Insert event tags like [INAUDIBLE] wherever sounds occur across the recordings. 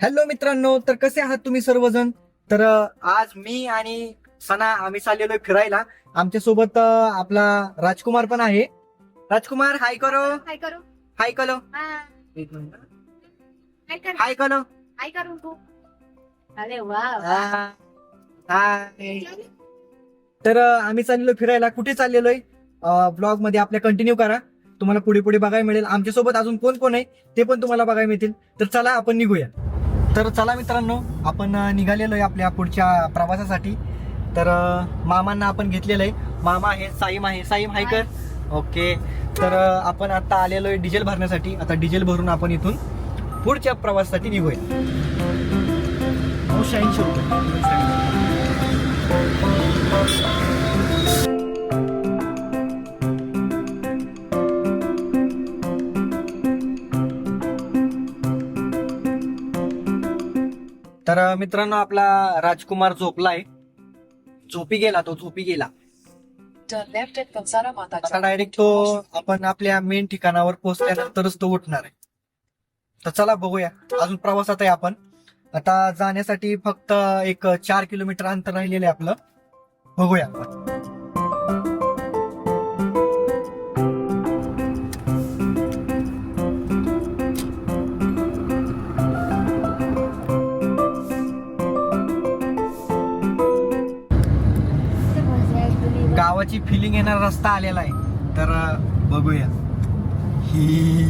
Hello मित्रांनो तर कसे आहात तुम्ही सर्वजण? तर आज मी आणि सना आम्ही चाललेलो फिरायला. आमच्यासोबत आपला राजकुमार पण आहे. राजकुमार हाय करो. हाय करो. हा, एक मिनिट. काय कर. हाय करो. तू अरे वा. हा. हाय तर आम्ही चाललेलो फिरायला. कुठे चाललेलोय ब्लॉगमध्ये आपल्या कंटिन्यू करा. तुम्हाला पुढे पुढे बघायला मिळेल. आमच्यासोबत अजून कोण कोण आहे ते पण तुम्हाला बघायला मिळतील. तर चला आपण निघूया. तर चला मित्रांनो आपण निघालेलो आहे आपल्या पुढच्या प्रवासासाठी. तर मामांना आपण घेतलेलं आहे मामा आहे साईम आहे. साईम आहे कर. ओके. तर आपण आता आलेलो आहे डिझेल भरण्यासाठी. आता डिझेल भरून आपण इथून पुढच्या प्रवासासाठी निघूया. नऊशे ऐंशी रुपये. तर मित्रांनो आपला राजकुमार झोपलाय. झोपी गेला तो झोपी गेला. आता डायरेक्ट तो आपण आपल्या मेन ठिकाणावर पोहोचल्यानंतरच तो उठणार आहे. तर चला बघूया. अजून प्रवासात आहे आपण. आता जाण्यासाठी फक्त एक चार किलोमीटर अंतर राहिलेलं आहे आपलं. बघूया आपण. फिलिंग येणारा रस्ता आलेला आहे. तर बघूया. ही.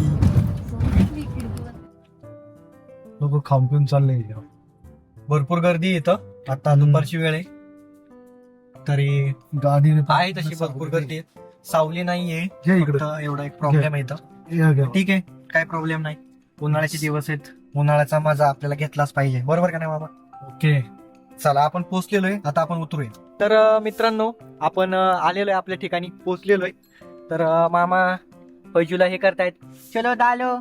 लोक खाऊन पिऊन चालले भरपूर गर्दी येतं आता दुपारची वेळ आहे. तरी गाडी आहे तशी भरपूर गर्दी आहे. सावली नाहीये एवढा एक प्रॉब्लेम आहे इथं. ठीक आहे. काय प्रॉब्लेम नाही. उन्हाळ्याचे दिवस आहेत. उन्हाळ्याचा मजा आपल्याला घेतलाच पाहिजे. बरोबर का नाही बाबा ओके चला आपण पोहोचलेलो आहे. आता आपण उतरूया. तर मित्रांनो आपण आलेलो आहे आपल्या ठिकाणी. पोहोचलेलो आहे तर मामा पैजूला हे करतायत. चलो दालो.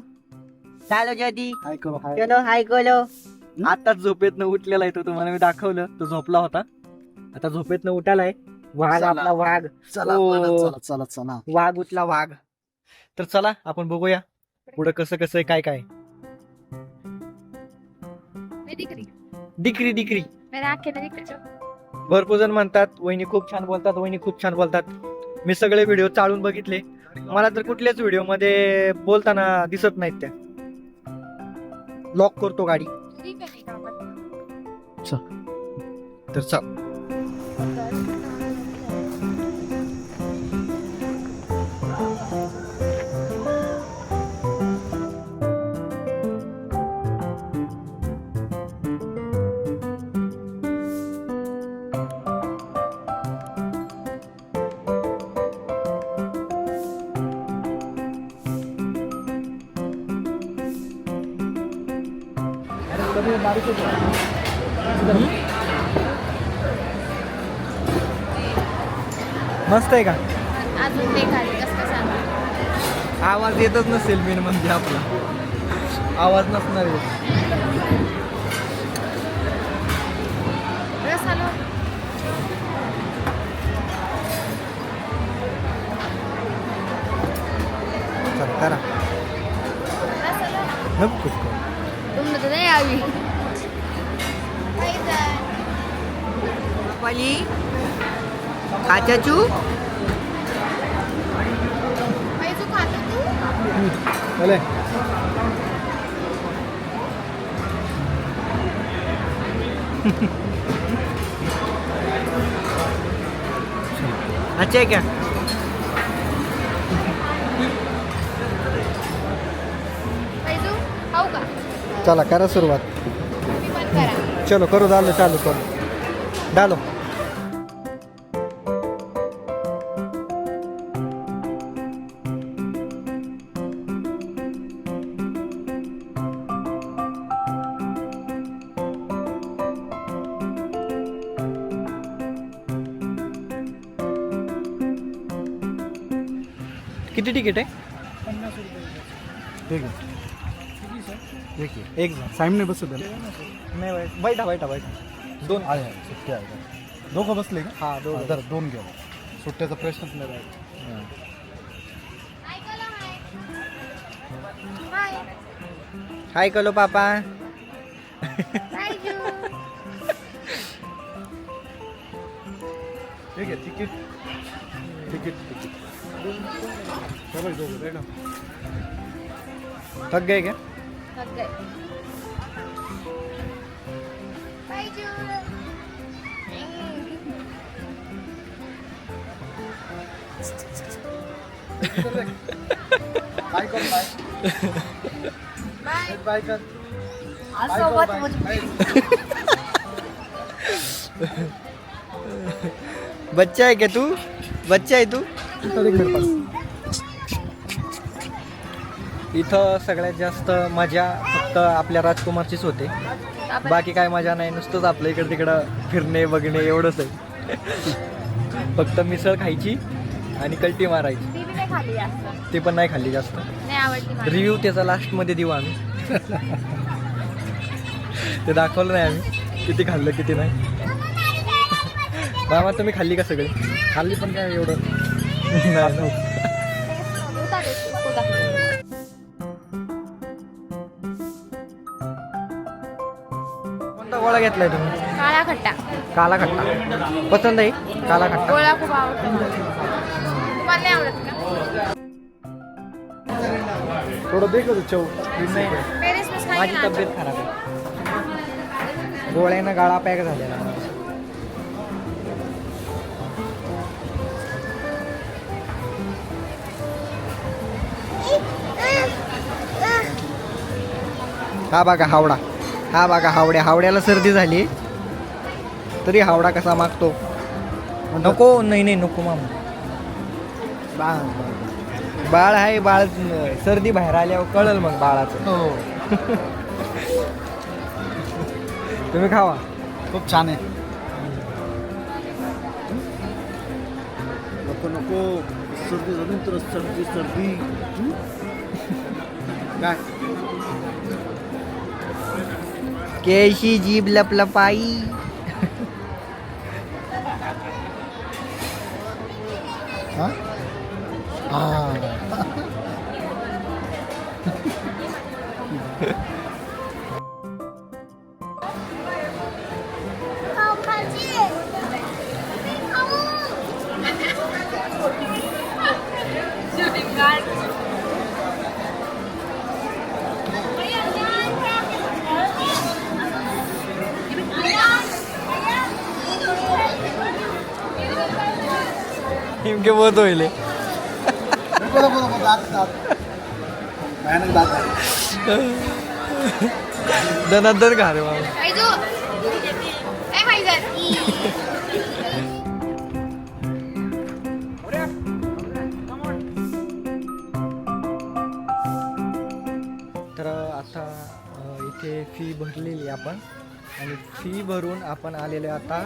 दालो जदी. हाय करो हाय. चलो हाय गोलो. आताच झोपेतनं उठलेला आहे तो. तुम्हाला मी दाखवलं. तो झोपला होता. आता झोपेतनं उठालाय. वाघ चला. आपला वाघ. चला ओ. चला चला चला. वाघ उठला वाघ. तर चला आपण बघूया पुढं कसं कसं आहे काय काय. मैं दिख रही डिक्री डिक्री मेरे आंखें नहीं दिख रही भरपूर जण म्हणतात वहिनी खूप छान बोलतात वहिनी खूप छान बोलतात. मी सगळे व्हिडिओ चाळून बघितले. मला तर कुठल्याच व्हिडिओमध्ये बोलताना दिसत नाहीत त्या. लॉक करतो गाडी. तर चल. मस्त आहे का? अजून ते खाली कसं कसं सांग आवाज येतच नसेल मेन म्हणजे आपला. आवाज नसणार आहे. रस आलो. चला करा. नको. कुछ करू. तुम तो नहीं आवी पाली काचाचू पैसू खातो तू चले अच्छा आहे क्या चला करा सुरुवात. चलो करू डालो चालू करू. डालो किती तिकीट आहे? ठीक आहे. ठीक आहे एक जण साईमने बसू त्याला नाही वाईट बैठा बैठा बैठा दोन आहे आहे, सुट्टी आहे का? दोघं बसले का हा हा, दोन जरा दोन घ्या सुट्ट्याचा प्रश्नच नाही राहिला. ऐकलं हाय हाय हाय कलो पापा। ठीक आहे तिकीट तिकीट तिकीट थक गए क्या? थक गए बाय कर बाय बाय बाय कर बच्चा है क्या तू? बच्चा है तू? इथं सगळ्यात जास्त मजा फक्त आपल्या राजकुमारचीच होते. बाकी काय मजा नाही नुसतंच आपलं इकडे तिकडं फिरणे बघणे एवढंच आहे. फक्त मिसळ खायची आणि कल्टी मारायची. ती बी नाही खाली जास्त. ते पण नाही खाल्ली जास्त. नाही आवडली मला. रिव्ह्यू त्याचा लास्टमध्ये देऊ आम्ही. ते दाखवलं नाही आम्ही किती खाल्लं किती नाही. मामा तुम्ही खाल्ली का सगळी? खाल्ली पण काय एवढं? नाही. कोणता गोळा घेतलाय तुम्ही? काळा खट्टा. काला खट्टा. पसंत आहे? काला खट्टा. गोळा खूप आवडतो तुम्हाला नाही आवडत का? थोडं देख ना चव. नाही. पेरेस माझी. तब्येत खराब आहे. गोळ्यानं गाळा पॅक झालेला हा बघा हावडा. हा बघा हावड्या. हावड्याला सर्दी झाली. तरी हावडा कसा मागतो? नको नाही नाही नको मामा बाळ आहे बाळ सर्दी बाहेर आल्यावर कळल मग बाळाचं. हो. [LAUGHS] तुम्ही खावा. खूप छान आहे. नको नको. सर्दी झाली तर सर्दी सर्दी? काय? Keshi jeep laplapay. नेमके बोध होईल. नको दनादन खा रे बाबा. तर आता इथे फी भरलेली आपण. आणि फी भरून आपण आलेलो आता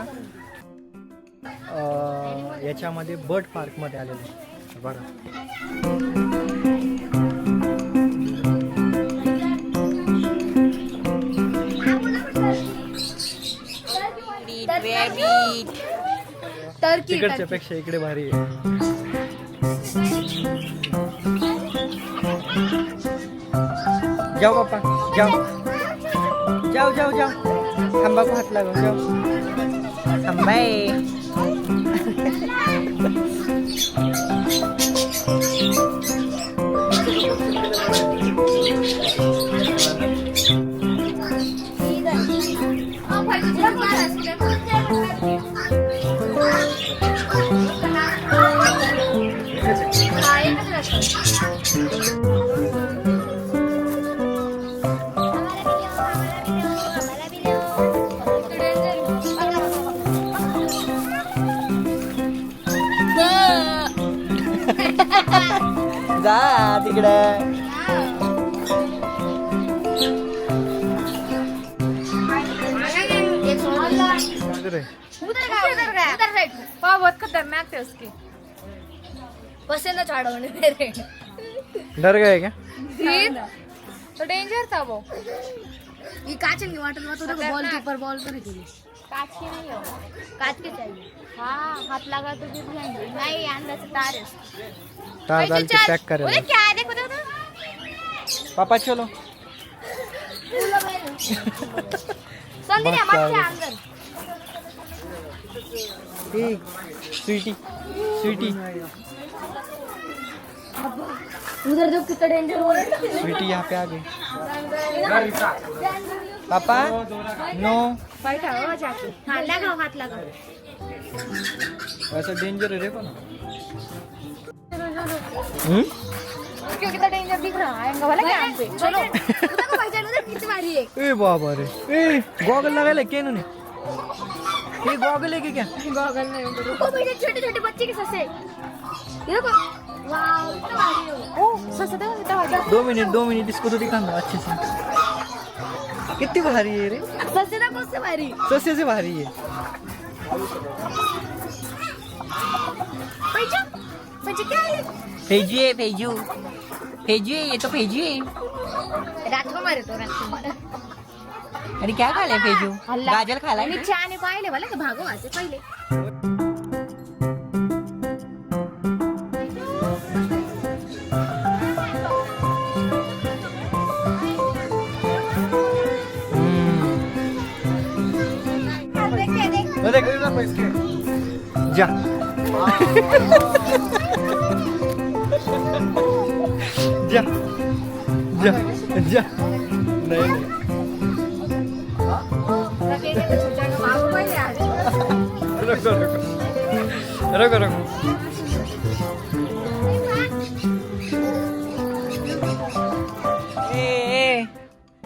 याच्यामध्ये बर्ड पार्कमध्ये आलेलो बघा टर्की तिकडच्या पेक्षा इकडे भारी आहे. जाओ बाप्पा जाओ जाओ जाओ जाओ थांबाको हात लागो जाओ थांबाय [LAUGHS] 来的，啊快，别来，来，来。झाड़ा होने मेरे डर गए क्या? तो डेंजर था वो. ये कांच की वाटर में तो देखो बॉल के ऊपर बॉल करी थी काट के नहीं हो कांच के चाहिए। हाँ हाथ लगा तो गिर जाएँगे. नहीं अंदर से तार है। तार डाल के पैक ओए करे क्या है देखो देखो. पापा चलो। संधी मस्त आहे. मच्छी अंदर ए स्वीटी। स्वीटी। उधर जो कितना डेंजर हो रहा है। स्वीटी यहाँ पे आ गई। पापा नो। बैठा हो जाके हाँ लगाओ हाथ लगाओ ऐसा डेंजर है देखो ना हम्म? क्यों कितना डेंजर दिख रहा है वाला क्या पे। चलो। उधर को उधर कितनी बारी है ए बाबा रे। ए गॉगल लगायला क्या इन्होंने? ये गॉगल है कि क्या? गॉगल नहीं छोटे छोटे बच्चे के ससे ये देखो। ओ ससे देखो कितना भारी दो मिनट दो मिनट इसको तो दिखाना अच्छे से कितनी भारी है रे ससे देखो उससे भारी सस्ते से भारी है पैसा पैसा क्या है भेजू है भेजू भेजू है ये तो भेजू है राजकुमार आहे तो राजकुमार अरे क्या खा भेजू हल्ला. गाजर खाला मी चहाने पाहिले मला का भागो वाचे पहिले जा. जा. जा. जा. नाही. रको रको ए, ए,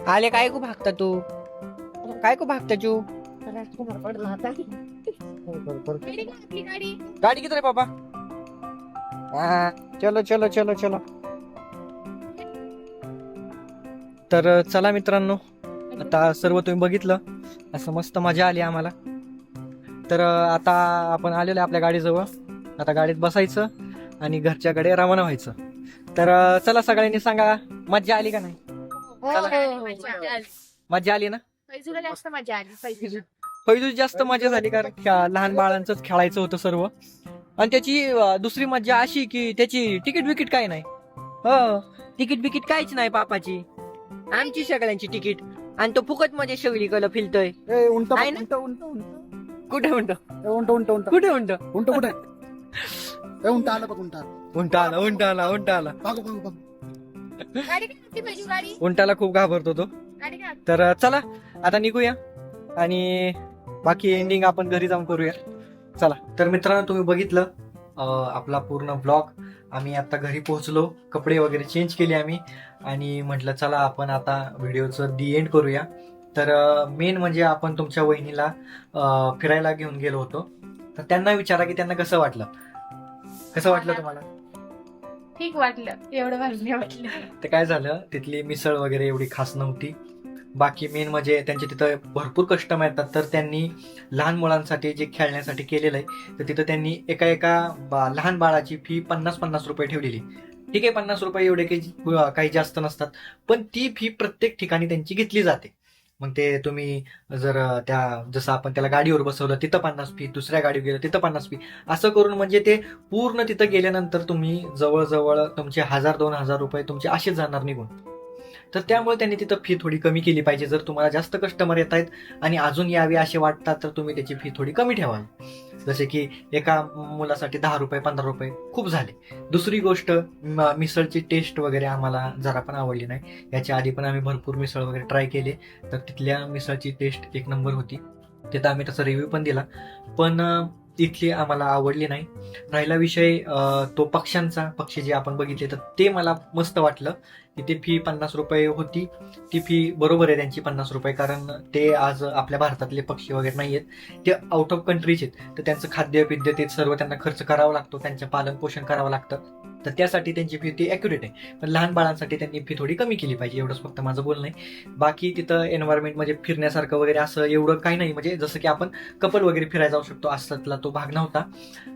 आले काय को भागता तू? काय को भागता तू? गाडी का आपली गाडी? गाडी किती रे पापा हा चलो चलो चलो चलो. तर चला मित्रांनो आता सर्व तुम्ही बघितलं. असं मस्त मजा आली आम्हाला. तर आता आपण आलेलो आहे आपल्या गाडीजवळ. आता गाडीत बसायचं आणि घरच्याकडे रवाना व्हायचं. तर चला सगळ्यांनी सांगा मज्जा आली का नाही? मज्जा आली ना? मजा आली पहिली जास्त मजा झाली कारण लहान बाळांचंच खेळायचं होतं सर्व. आणि त्याची दुसरी मजा अशी की त्याची तिकीट बिकीट काय नाही. हो तिकीट बिकीट काहीच नाही पापाची. आमची सगळ्यांची तिकीट. आणि तो फुकटमध्ये सगळीकडे फिरतोय. ए, उंट? उंट उंट उंट. कुठे उंट? उंट उंट कुठे उंट? कुठे? ए उंट आलं बघ उंट आलं. उंट आला उंट आला उंट आला. पैजू उंटाला खूप घाबरतो तो. तर चला आता निघूया. आणि बाकी एंडिंग आपण घरी जाऊन करूया. चला तर मित्रांनो तुम्ही बघितलं आपला पूर्ण ब्लॉग आम्ही आता घरी पोहोचलो. कपडे वगैरे चेंज केले आम्ही. आणि म्हटलं चला आपण आता व्हिडिओचं दी एंड करूया. तर मेन म्हणजे आपण तुमच्या वहिनीला फिरायला घेऊन गेलो होतो. तर त्यांना विचारा की त्यांना कसं वाटलं. कसं वाटलं तुम्हाला? ठीक वाटलं. एवढं वाटलं. ते काय झालं तिथली मिसळ वगैरे एवढी खास नव्हती. बाकी मेन म्हणजे त्यांचे तिथं भरपूर कस्टम येतात. तर त्यांनी लहान मुलांसाठी जे खेळण्यासाठी केलेलं आहे तर तिथं त्यांनी एका एका बा- लहान बाळाची फी पन्नास पन्नास रुपये ठेवलेली. ठीक आहे पन्नास रुपये एवढे काही काही जास्त नसतात. पण ती फी प्रत्येक ठिकाणी त्यांची घेतली जाते. मग ते तुम्ही जर त्या जसं आपण त्याला गाडीवर बसवलं तिथं पन्नास फी दुसऱ्या गाडीवर गेलं तिथं पन्नास फी असं करून म्हणजे ते पूर्ण तिथं गेल्यानंतर तुम्ही जवळजवळ तुमचे हजार दोन हजार रुपये तुमचे असेच जाणार निघून. तर त्यामुळे त्यांनी तिथं फी थोडी कमी केली पाहिजे. जर तुम्हाला जास्त कस्टमर येत आहेत आणि अजून यावे असे वाटतात तर तुम्ही त्याची फी थोडी कमी ठेवाल. जसे की एका मुलासाठी दहा रुपये पंधरा रुपये खूप झाले. दुसरी गोष्ट मिसळची टेस्ट वगैरे आम्हाला जरा पण आवडली नाही. याच्या आधी पण आम्ही भरपूर मिसळ वगैरे ट्राय केले. तर तिथल्या मिसळची टेस्ट एक नंबर होती. तिथं आम्ही तसा रिव्ह्यू पण दिला. पण तिथली इथली आम्हाला आवडली नाही. राहिला विषय तो पक्ष्यांचा पक्षी जे आपण बघितले तर ते मला मस्त वाटलं. तिथे फी पन्नास रुपये होती. ती फी बरोबर आहे त्यांची पन्नास रुपये कारण ते आज आपल्या भारतातले पक्षी वगैरे नाही आहेत ते आउट ऑफ कंट्रीज आहेत. तर त्यांचं खाद्य पिद्य ते सर्व त्यांना खर्च करावा लागतो. त्यांचं पालन पोषण करावं लागतं. तर त्यासाठी त्यांची फी ती ॲक्युरेट आहे. पण लहान बाळांसाठी त्यांनी फी थोडी कमी केली पाहिजे एवढंच फक्त माझं बोलणं आहे. बाकी तिथं एन्व्हायरमेंट म्हणजे फिरण्यासारखं वगैरे असं एवढं काही नाही. म्हणजे जसं की आपण कपल वगैरे फिरायला जाऊ शकतो. असतातला तो भाग नव्हता.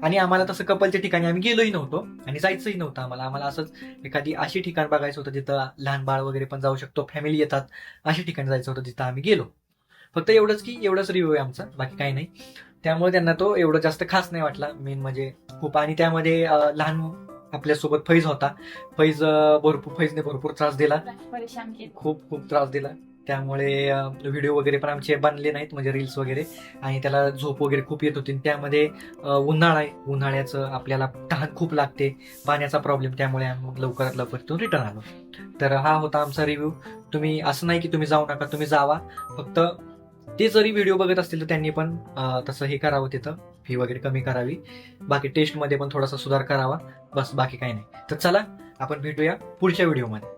आणि आम्हाला तसं कपलच्या ठिकाणी आम्ही गेलोही नव्हतो. आणि जायचंही नव्हतं आम्हाला. आम्हाला असंच एखादी अशी ठिकाण बघायचं होतं जिथं लहान बाळ वगैरे पण जाऊ शकतो. फॅमिली येतात. अशी ठिकाणी जायचं होतं जिथं आम्ही गेलो. फक्त एवढंच की एवढंच रिव्ह्यू आहे आमचा. बाकी काही नाही. त्यामुळे त्यांना तो एवढं जास्त खास नाही वाटला. मेन म्हणजे खूप. आणि त्यामध्ये लहान आपल्यासोबत फैज होता. फैज भरपूर फैजने भरपूर त्रास दिला. खूप खूप त्रास दिला. त्यामुळे व्हिडिओ वगैरे पण आमचे बनले नाहीत म्हणजे रील्स वगैरे. आणि त्याला झोप वगैरे खूप येत होती. त्यामध्ये उन्हाळा आहे. उन्हाळ्याचं आपल्याला तहान खूप लागते. पाण्याचा प्रॉब्लेम त्यामुळे आम्ही मग लवकरात लवकर तिथून रिटर्न आलो. तर हा होता आमचा रिव्ह्यू तुम्ही असं नाही की तुम्ही जाऊ नका तुम्ही जावा. फक्त ते जरी व्हिडिओ बघत असतील तर त्यांनी पण तसं हे करावं तिथं. फी वगैरे कमी करावी. बाकी टेस्टमध्ये पण थोडासा सुधार करावा. बस बाकी काही नाही. तर चला आपण भेटूया पुढच्या व्हिडिओमध्ये